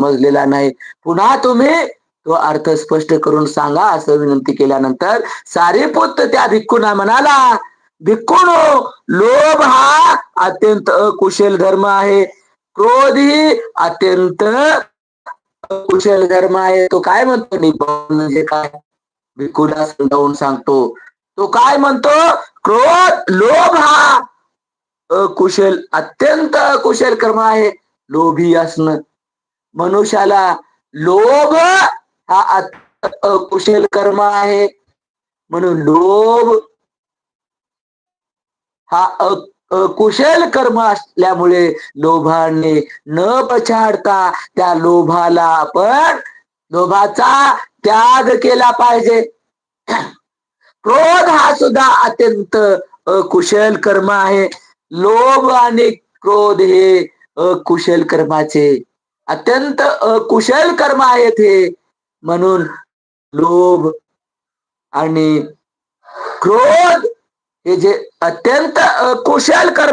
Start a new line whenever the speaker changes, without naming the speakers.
समजलेला नाही. पुन्हा तुम्ही तो अर्थ स्पष्ट करून सांगा असं विनंती केल्यानंतर सारीपुत त्या भिक्खूंना म्हणाला भिक्खूनो लोभ हा अत्यंत अकुशल धर्म आहे. क्रोध ही अत्यंत कुशल धर्म आहे. तो काय म्हणतो? म्हणजे काय? भिक्खूला समजावून सांगतो. तो काय म्हणतो? क्रोध लोभ हा अकुशल अत्यंत अकुशल कर्म आहे. लोभी असणं मनुष्याला लोभ हा अकुशल कर्म आहे. म्हणून लोभ हा कुशल कर्म असल्यामुळे लोभाने न पछाडता त्या लोभाला आपण लोभाचा त्याग केला पाहिजे. क्रोध हा सुद्धा अत्यंत अकुशल कर्म आहे. लोभ आणि क्रोध हे अकुशल कर्माचे अत्यंत कुशल कर्म आहेत हे. म्हणून लोभ आणि क्रोध हे जे अत्यंत कुशल कर्म